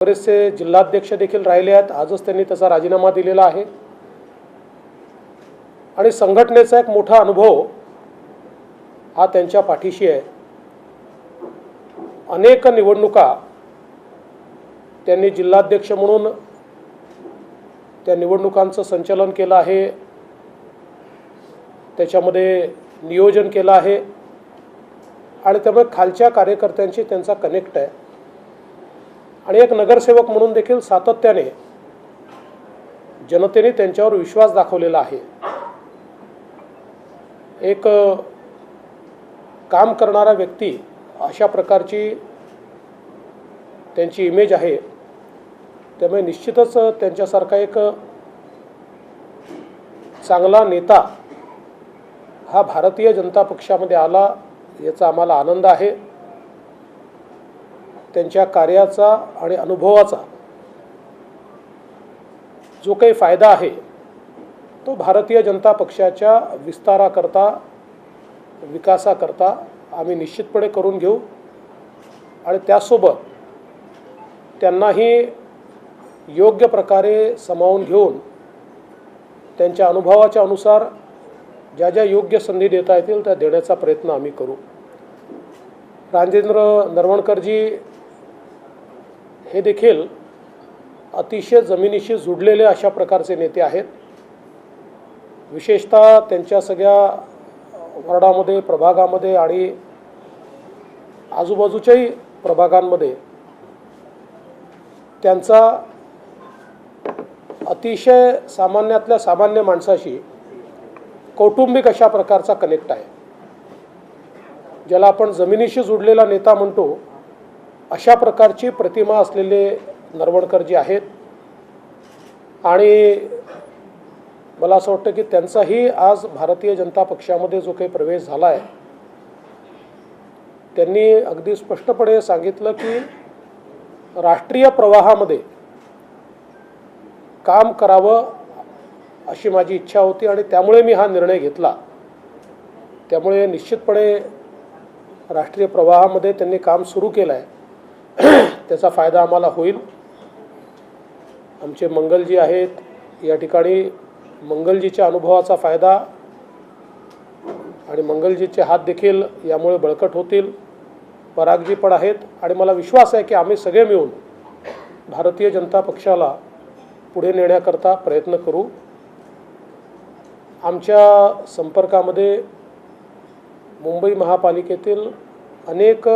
काँग्रेसचे जिल्हाध्यक्ष देखील राहिले आहेत. आजच त्यांनी त्याचा राजीनामा दिलेला आहे. आणि संघटनेचा एक मोठा अनुभव हा त्यांच्या पाठीशी आहे. अनेक निवडणुका त्यांनी जिल्हाध्यक्ष म्हणून त्या निवडणुकांचं संचालन केलं आहे. त्याच्यामध्ये नियोजन केलं आहे. आणि त्यामुळे खालच्या कार्यकर्त्यांशी त्यांचा कनेक्ट आहे. आणि एक नगरसेवक म्हणून देखील सातत्याने जनतेने त्यांच्यावर विश्वास दाखवलेला आहे. एक काम करणारा व्यक्ती अशा प्रकारची त्यांची इमेज आहे. त्यामुळे निश्चितच त्यांच्यासारखा एक चांगला नेता हा भारतीय जनता पक्षामध्ये आला याचा आम्हाला आनंद आहे. त्यांच्या कार्याचा आणि अनुभवाचा जो काही फायदा आहे तो भारतीय जनता पक्षाच्या विस्ताराकरता विकासाकरता आम्ही निश्चितपणे करून घेऊ. आणि त्यासोबत त्यांनाही योग्य प्रकारे सामावून घेऊन त्यांच्या अनुभवाच्या अनुसार ज्या ज्या योग्य संधी देता येतील त्या देण्याचा प्रयत्न आम्ही करू. राजेंद्र नरवणकरजी हे देखील अतिशय जमिनीशी जुडलेले अशा प्रकारचे नेते आहेत. विशेषतः त्यांच्या सगळ्या वॉर्डामध्ये प्रभागामध्ये आणि आजूबाजूच्याही प्रभागांमध्ये त्यांचा अतिशय सामान्यातल्या सामान्य माणसाशी कौटुंबिक अशा प्रकारचा कनेक्ट आहे. ज्याला आपण जमिनीशी जुडलेला नेता म्हणतो अशा प्रकारची प्रतिमा असलेले नरवणकर जी आहेत आणि मला असं वाटतं की त्यांचाही आज भारतीय जनता पक्षामध्ये जो काही प्रवेश झाला आहे त्यांनी अगदी स्पष्टपणे सांगितलं की राष्ट्रीय प्रवाहामध्ये काम करावं अशी माझी इच्छा होती आणि त्यामुळे मी हा निर्णय घेतला. त्यामुळे निश्चितपणे राष्ट्रीय प्रवाहामध्ये त्यांनी काम सुरू केलं आहे त्याचा फायदा आम्हाला होईल. आमचे मंगलजी आहेत. या ठिकाणी मंगलजीच्या अनुभवाचा फायदा आणि मंगलजीचे हात देखील यामुळे बळकट होतील. परागजी पण आहेत आणि मला विश्वास आहे की आम्ही सगळे मिळून भारतीय जनता पक्षाला पुढे नेण्याकरता प्रयत्न करू. आमच्या संपर्कामध्ये मुंबई महापालिकेतील अनेक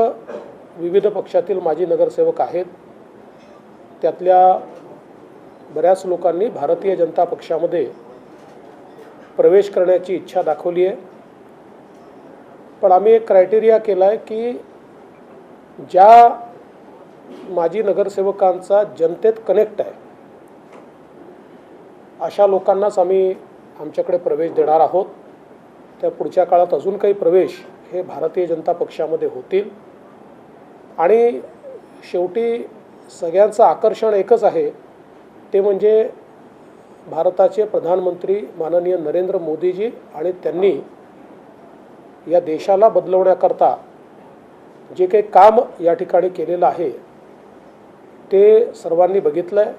विविध पक्षातील माजी नगरसेवक आहेत. त्यातल्या बऱ्याच लोकांनी भारतीय जनता पक्षामध्ये प्रवेश करण्याची इच्छा दाखवली आहे. पण आम्ही एक क्रायटेरिया केला आहे की ज्या माजी नगरसेवकांचा जनतेत कनेक्ट आहे अशा लोकांनाच आम्ही आमच्याकडे प्रवेश देणार आहोत. त्या पुढच्या काळात अजून काही प्रवेश हे भारतीय जनता पक्षामध्ये होतील. आणि शेवटी सगळ्यांचं आकर्षण एकच आहे ते म्हणजे भारताचे प्रधानमंत्री माननीय नरेंद्र मोदीजी आणि त्यांनी या देशाला बदलवण्याकरता जे काही काम या ठिकाणी केलेलं आहे ते सर्वांनी बघितलं आहे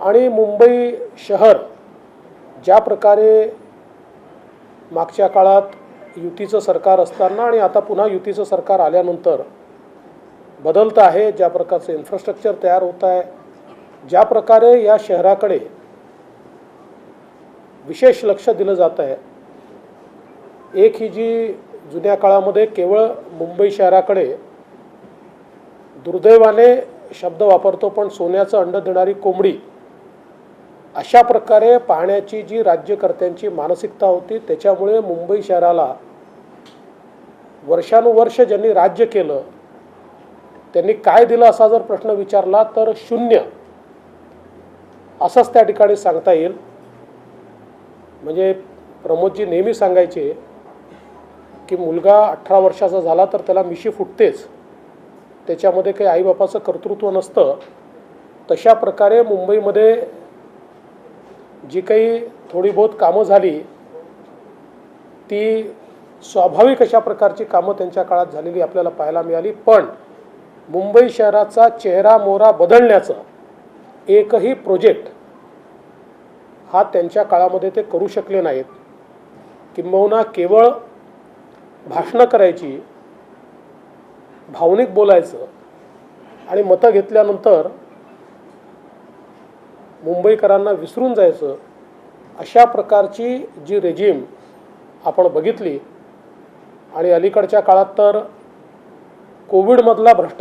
आणि मुंबई शहर ज्या प्रकारे मागच्या काळात युतीचं सरकार असताना आणि आता पुन्हा युतीचं सरकार आल्यानंतर बदलतं आहे ज्या प्रकारचं इन्फ्रास्ट्रक्चर तयार होत आहे ज्या प्रकारे या शहराकडे विशेष लक्ष दिलं जात आहे. एक ही जी जुन्या काळामध्ये केवळ मुंबई शहराकडे दुर्दैवाने शब्द वापरतो पण सोन्याचं अंड देणारी कोंबडी अशा प्रकारे पाहण्याची जी राज्यकर्त्यांची मानसिकता होती त्याच्यामुळे मुंबई शहराला वर्षानुवर्ष ज्यांनी राज्य केलं त्यांनी काय दिलं असा जर प्रश्न विचारला तर शून्य. असंच त्या ठिकाणी सांगता येईल. म्हणजे प्रमोदजी नेहमी सांगायचे की मुलगा अठरा वर्षाचा झाला तर त्याला मिशी फुटतेच. त्याच्यामध्ये काही आईबापाचं कर्तृत्व नसतं. तशा प्रकारे मुंबईमध्ये जी काही थोडी बहुत कामं झाली ती स्वाभाविक अशा प्रकारची कामं त्यांच्या काळात झालेली आपल्याला पाहायला मिळाली. पण मुंबई शहराचा चेहरा मोहरा बदलण्याचा एकही प्रोजेक्ट हा त्यांच्या काळामध्ये ते करू शकले नाहीत. किंबहुना केवळ भाषणं करायची भावनिक बोलायचं आणि मतं घेतल्यानंतर मुंबईकरांना विसरून जायचं अशा प्रकारची जी रेजिम आपण बघितली आणि अलीकडच्या काळात तर कोविडमधला भ्रष्टाचार